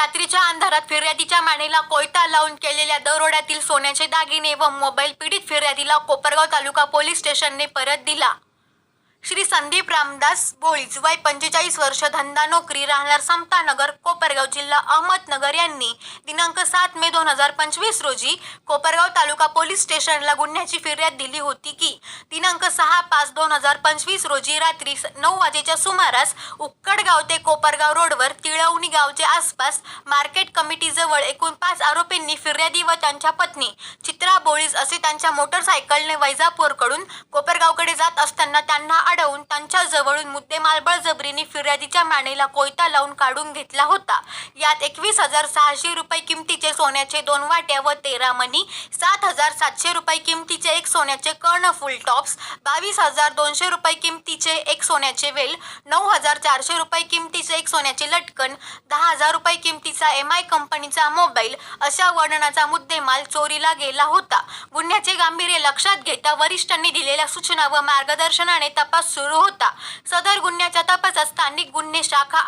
रात्रीच्या अंधारात फिर्यादीच्या मानेला कोयता लावून केलेल्या दरोड्यातील सोन्याचे दागिने व मोबाईल पीडित फिर्यादीला कोपरगाव तालुका पोलीस स्टेशनने परत दिला. श्री संदीप रामदास बोळीज वय पंचेचाळीस वर्ष धंदा नोकरी राहणार समतानगर कोपरगाव जिल्हा अहमदनगर यांनी दिनांक सात मे दोन हजार पंचवीस रोजी कोपरगाव तालुका पोलीस स्टेशनला गुन्ह्याची फिर्याद दिली होती की दिनांक सहा पाच दोन हजार पंचवीस रोजी रात्री स- नऊ वाजेच्या सुमारास उक्कडगाव ते कोपरगाव रोडवर तिळवणी गावचे आसपास मार्केट कमिटीजवळ एकूण पाच आरोपींनी फिर्यादी व त्यांच्या पत्नी चित्रा बोळीज असे त्यांच्या मोटरसायकलने वैजापूरकडून कोपरगावकडे जात असताना त्यांना अडवून त्यांच्या जवळून मुद्देमाल बळजबरीने फिर्यादीच्या मानेला कोयता लावून काढून घेतला होता. यात एकवीस हजार सहाशे रुपये किमतीचे सोन्याचे दोन वाट्या व तेरा मणी सात हजार सातशे रुपये किमतीचे एक सोन्याचे कर्ण फुल टॉप्स बावीस हजार दोनशे रुपये किमतीचे एक सोन्याचे वेल नऊ हजार चारशे रुपये किमतीचे एक सोन्याचे लटकन दहा हजार रुपये किमतीचा एम आय कंपनीचा मोबाईल अशा वर्णनाचा मुद्देमाल चोरीला गेला होता. गुन्ह्याचे गांभीर्य लक्षात घेता वरिष्ठांनी दिलेल्या सूचना व मार्गदर्शनाने तपास सुरू होता. सदर गुन्ह्याच्या तपासात स्थानिक गुन्हे शाखा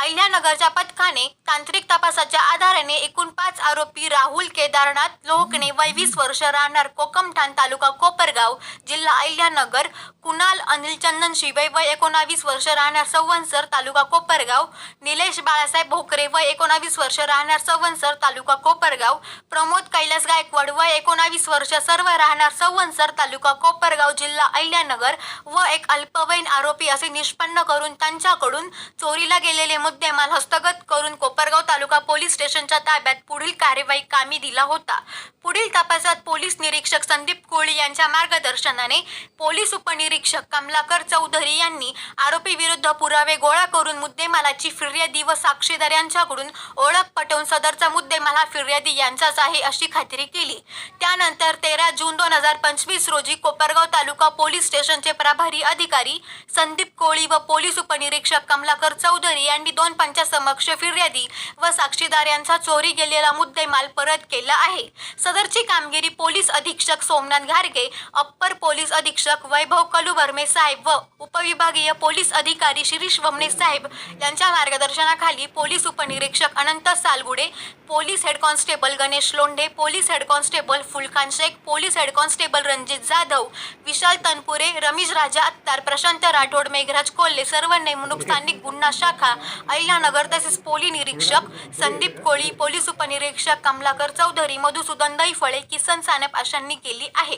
अहिल्यानगरच्या पथकाने तांत्रिक तपासाच्या आधाराने एकूण पाच आरोपी राहुल केदारनाथ लोहकणे वय वीस वर्ष राहणार कोकमठाण तालुका कोपरगाव जिल्हा अहिल्यानगर कुणाल अनिल चंदन शिवे वय एकोणावीस वर्ष राहणार संवंसर तालुका कोपरगाव निलेश बाळासाहेब भोकरे वय एकोणावीस वर्ष राहणार संवंसर तालुका कोपरगाव प्रमोद कैलास गायकवाड वय एकोणावीस वर्ष सर्व राहणार संवंसर तालुका कोपरगाव जिल्हा अहिल्यानगर व एक अल्पवयीन आरोपी असे निष्पन्न करून त्यांच्याकडून चोरीला गेलेले मुद्देमाल हस्तगत करून कोपरगाव तालुका पोलीस स्टेशनच्या ताब्यात पुढील कार्यवाही कामी दिला होता. पुढील तपासात पोलीस निरीक्षक संदीप कोळी यांच्या मार्गदर्शनाने पोलीस उपनिरीक्षक कमलाकर चौधरी यांनी आरोपी विरुद्ध पुरावे गोळा करून मुद्देमालाची फिर्यादी व साक्षीदार यांच्याकडून ओळख पटवून सदरचा मुद्दा मला फिर्यादी यांचाच आहे अशी खात्री केली. त्यानंतर तेरा जून दोन हजार पंचवीस रोजी कोपरगाव तालुका पोलीस स्टेशनचे प्रभारी अधिकारी संदीप कोळी व पोलीस उपनिरीक्षक कमलाकर चौधरी यांनी दोन पंचासमक्ष फिर्यादी व साक्षीदार यांचा चोरी गेलेला मुद्देमाल परत केला आहे. सदरची कामगिरी पोलीस अधीक्षक सोमनाथ घारगे अप्पर पोलीस अधीक्षक वैभव कलुवर्मे साहेब व उपविभागीय पोलीस अधिकारी शिरीष वमने साहेब यांच्या मार्गदर्शनाखाली पोलीस उपनिरीक्षक Anant Salgude police head constable Ganesh Londhe police head constable Phulkhan Shaikh police head constable Ranjit Jadhav Vishal Tanpure Ramesh Raja Attar Prashant Rathod Meghraj Kolhe सर्व नेमणूक स्थानिक गुन्हा शाखा अहिल्यानगर तसेच पोलीस निरीक्षक संदीप कोळी पोलीस उपनिरीक्षक कमलाकर चौधरी मधुसूदन दैफळे किसन सानप अशांनी केली आहे.